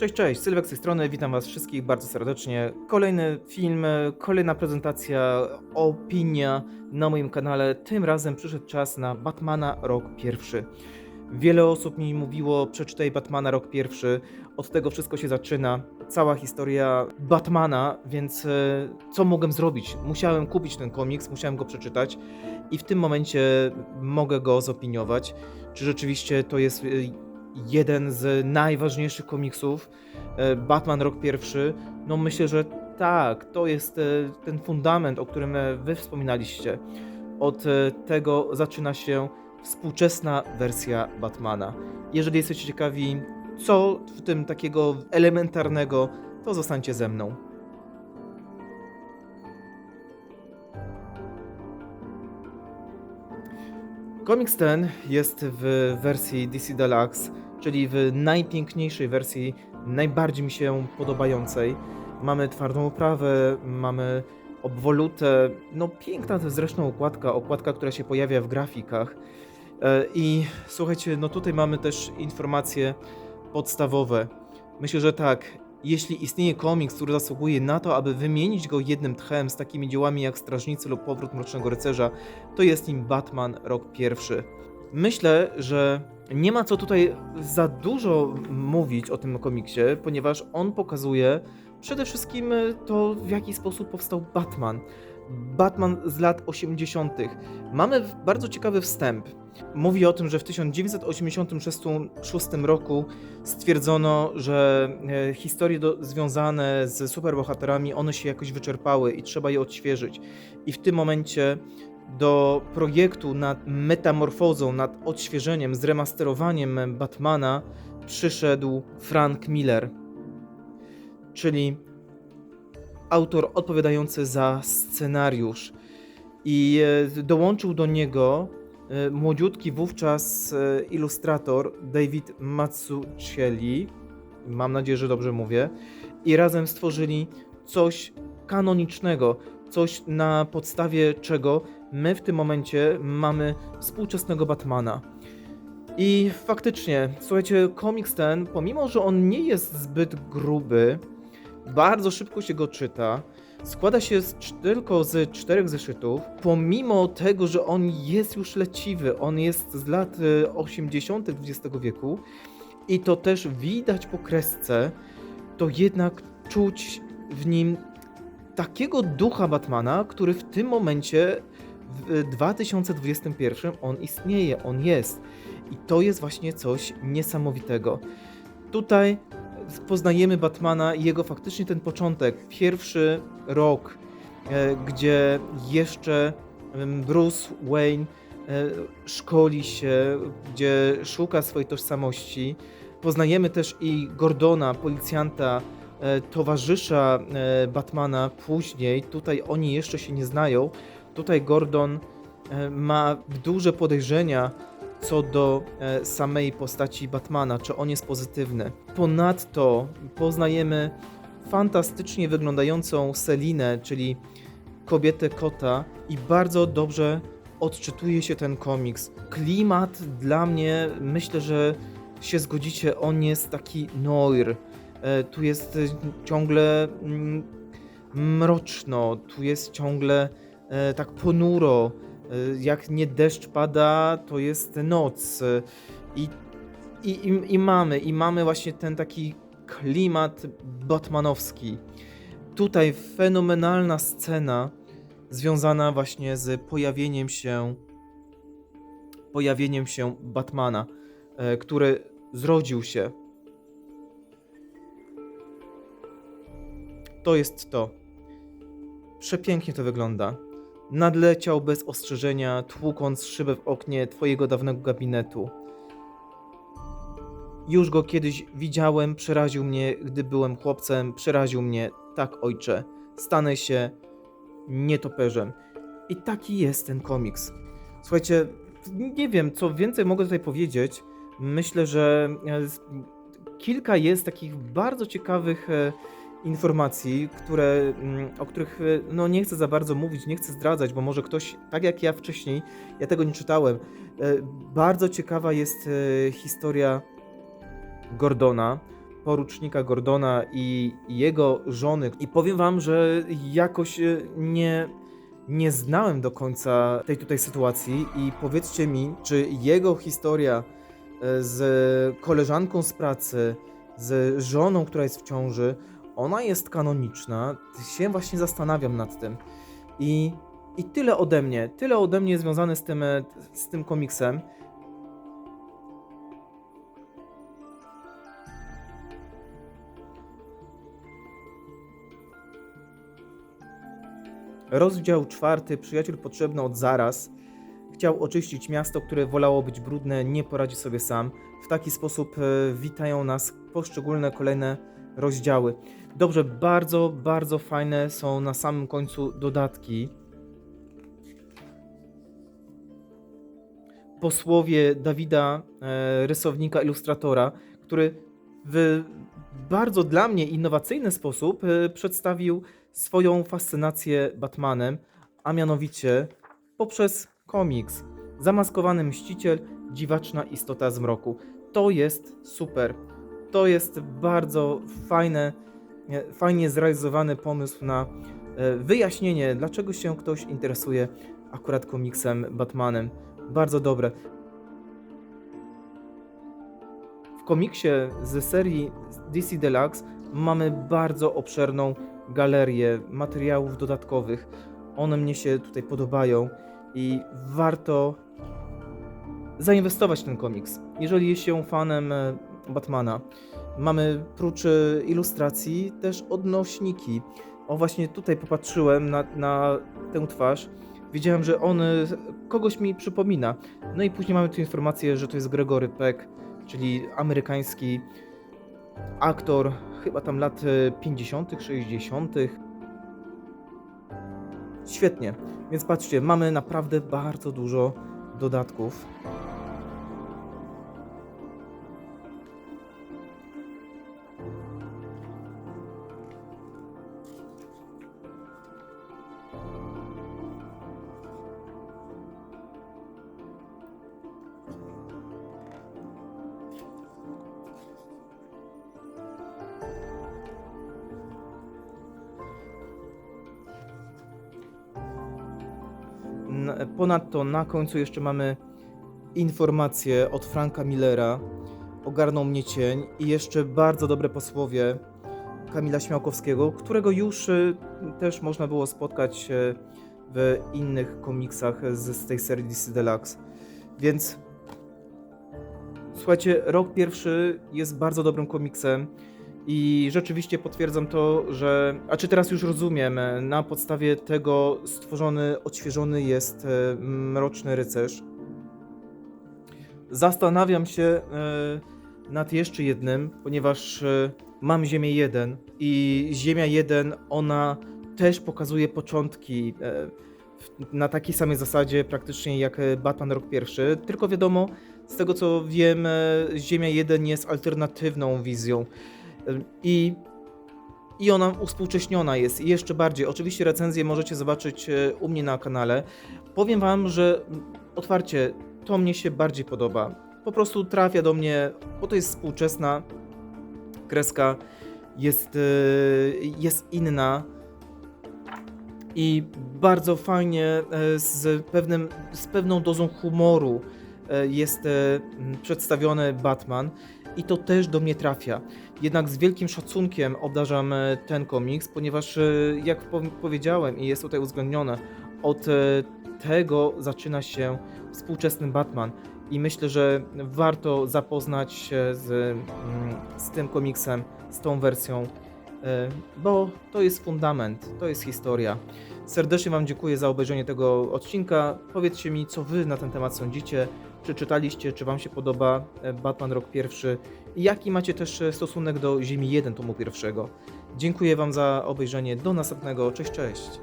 Cześć, cześć, Sylwek z tej strony, witam was wszystkich bardzo serdecznie. Kolejny film, kolejna prezentacja, opinia na moim kanale. Tym razem przyszedł czas na Batmana rok pierwszy. Wiele osób mi mówiło, przeczytaj Batmana rok pierwszy. Od tego wszystko się zaczyna. Cała historia Batmana, więc e, co mogłem zrobić? Musiałem kupić ten komiks, musiałem go przeczytać i w tym momencie mogę go zopiniować. Czy rzeczywiście to jest e, jeden z najważniejszych komiksów? e, Batman rok pierwszy? No myślę, że tak. To jest e, ten fundament, o którym e, wy wspominaliście. Od tego zaczyna się współczesna wersja Batmana. Jeżeli jesteście ciekawi, co w tym takiego elementarnego, to zostańcie ze mną. Komiks ten jest w wersji DC Deluxe, czyli w najpiękniejszej wersji, najbardziej mi się podobającej. Mamy twardą oprawę, mamy obwolutę, no piękna to zresztą okładka, okładka, która się pojawia w grafikach. E, I słuchajcie, no tutaj mamy też informacje podstawowe. Myślę, że tak, jeśli istnieje komiks, który zasługuje na to, aby wymienić go jednym tchem z takimi dziełami jak Strażnicy lub Powrót Mrocznego Rycerza, to jest nim Batman rok pierwszy. Myślę, że nie ma co tutaj za dużo mówić o tym komiksie, ponieważ on pokazuje przede wszystkim to, w jaki sposób powstał Batman. Batman z lat 80. Mamy bardzo ciekawy wstęp. Mówi o tym, że w 1986 roku stwierdzono, że e, historie do, związane z superbohaterami, one się jakoś wyczerpały i trzeba je odświeżyć. I w tym momencie do projektu nad metamorfozą, nad odświeżeniem, zremasterowaniem Batmana przyszedł Frank Miller, czyli autor odpowiadający za scenariusz. I e, dołączył do niego e, młodziutki wówczas e, ilustrator David Mazzucchelli. Mam nadzieję, że dobrze mówię. I razem stworzyli coś kanonicznego, coś na podstawie czego my w tym momencie mamy współczesnego Batmana. I faktycznie, słuchajcie, komiks ten, pomimo że on nie jest zbyt gruby, bardzo szybko się go czyta. Składa się z, tylko z czterech zeszytów. Pomimo tego, że on jest już leciwy, on jest z lat y, 80. XX wieku i to też widać po kresce, to jednak czuć w nim takiego ducha Batmana, który w tym momencie w 2021 on istnieje, on jest. I to jest właśnie coś niesamowitego. Tutaj poznajemy Batmana i jego faktycznie ten początek, pierwszy rok, e, gdzie jeszcze Bruce Wayne e, szkoli się, gdzie szuka swojej tożsamości. Poznajemy też i Gordona, policjanta, e, towarzysza Batmana później. Tutaj oni jeszcze się nie znają. Tutaj Gordon e, ma duże podejrzenia co do e, samej postaci Batmana, czy on jest pozytywny. Ponadto poznajemy fantastycznie wyglądającą Selinę, czyli kobietę kota i bardzo dobrze odczytuje się ten komiks. Klimat dla mnie, myślę, że się zgodzicie, on jest taki noir. E, Tu jest ciągle mm, mroczno, tu jest ciągle tak ponuro. E, Jak nie deszcz pada, to jest noc. E, I, i, i, I mamy, i mamy właśnie ten taki klimat batmanowski. Tutaj fenomenalna scena związana właśnie z pojawieniem się pojawieniem się Batmana, e, który zrodził się. To jest to. Przepięknie to wygląda. Nadleciał bez ostrzeżenia, tłukąc szybę w oknie twojego dawnego gabinetu. Już go kiedyś widziałem, przeraził mnie, gdy byłem chłopcem, przeraził mnie, tak ojcze, stanę się nietoperzem. I taki jest ten komiks. Słuchajcie, nie wiem, co więcej mogę tutaj powiedzieć. Myślę, że e, kilka jest takich bardzo ciekawych e, informacji, które, mm, o których e, no, nie chcę za bardzo mówić, nie chcę zdradzać, bo może ktoś, tak jak ja wcześniej, ja tego nie czytałem. E, Bardzo ciekawa jest e, historia Gordona, porucznika Gordona i jego żony. I powiem wam, że jakoś nie, nie znałem do końca tej tutaj sytuacji i powiedzcie mi, czy jego historia z koleżanką z pracy, z żoną, która jest w ciąży, ona jest kanoniczna. Się właśnie zastanawiam nad tym. I, i tyle ode mnie, tyle ode mnie związane z tym, e, z tym komiksem. Rozdział czwarty. Przyjaciel potrzebny od zaraz. Chciał oczyścić miasto, które wolało być brudne, nie poradzi sobie sam. W taki sposób e, witają nas poszczególne kolejne rozdziały. Dobrze, bardzo, bardzo fajne są na samym końcu dodatki. Posłowie Dawida, e, rysownika, ilustratora, który w bardzo dla mnie innowacyjny sposób e, przedstawił swoją fascynację Batmanem, a mianowicie poprzez komiks Zamaskowany Mściciel, dziwaczna istota zmroku. To jest super. To jest bardzo fajne, fajnie zrealizowany pomysł na e, wyjaśnienie, dlaczego się ktoś interesuje akurat komiksem Batmanem. Bardzo dobre. W komiksie z serii DC Deluxe mamy bardzo obszerną galerię materiałów dodatkowych. One mnie się tutaj podobają i warto zainwestować w ten komiks. Jeżeli jest się fanem e, Batmana, mamy prócz e, ilustracji też odnośniki. O właśnie tutaj popatrzyłem na, na tę twarz. Widziałem, że on e, kogoś mi przypomina. No i później mamy tu informację, że to jest Gregory Peck, czyli amerykański aktor, chyba tam lat e, 50., 60. Świetnie. Więc patrzcie, mamy naprawdę bardzo dużo dodatków. Ponadto na końcu jeszcze mamy informację od Franka Millera. Ogarnął mnie cień i jeszcze bardzo dobre posłowie Kamila Śmiałkowskiego, którego już y, też można było spotkać y, w innych komiksach z, tej serii DC Deluxe. Więc słuchajcie, rok pierwszy jest bardzo dobrym komiksem. I rzeczywiście potwierdzam to, że. A czy teraz już rozumiem, na podstawie tego stworzony, odświeżony jest e, Mroczny Rycerz. Zastanawiam się e, nad jeszcze jednym, ponieważ e, mam Ziemię 1 i Ziemia 1 ona też pokazuje początki na takiej samej zasadzie praktycznie jak Batman rok pierwszy, tylko wiadomo, z tego co wiem, Ziemia 1 jest alternatywną wizją. I, I ona uspółcześniona jest jeszcze bardziej. Oczywiście recenzję możecie zobaczyć e, u mnie na kanale. Powiem Wam, że mm, otwarcie to mnie się bardziej podoba. Po prostu trafia do mnie, bo to jest współczesna kreska, jest, e, jest inna i bardzo fajnie e, z, pewnym, z pewną dozą humoru jest przedstawiony Batman i to też do mnie trafia. Jednak z wielkim szacunkiem obdarzam e, ten komiks, ponieważ e, jak po powiedziałem i jest tutaj uwzględnione, od e, tego zaczyna się współczesny Batman i myślę, że warto zapoznać się z, mm, z tym komiksem, z tą wersją, bo to jest fundament, to jest historia. Serdecznie Wam dziękuję za obejrzenie tego odcinka. Powiedzcie mi, co Wy na ten temat sądzicie. Czy czytaliście, czy Wam się podoba e, Batman rok pierwszy i jaki macie też e, stosunek do Ziemi 1 tomu pierwszego. Dziękuję Wam za obejrzenie. Do następnego. Cześć, cześć.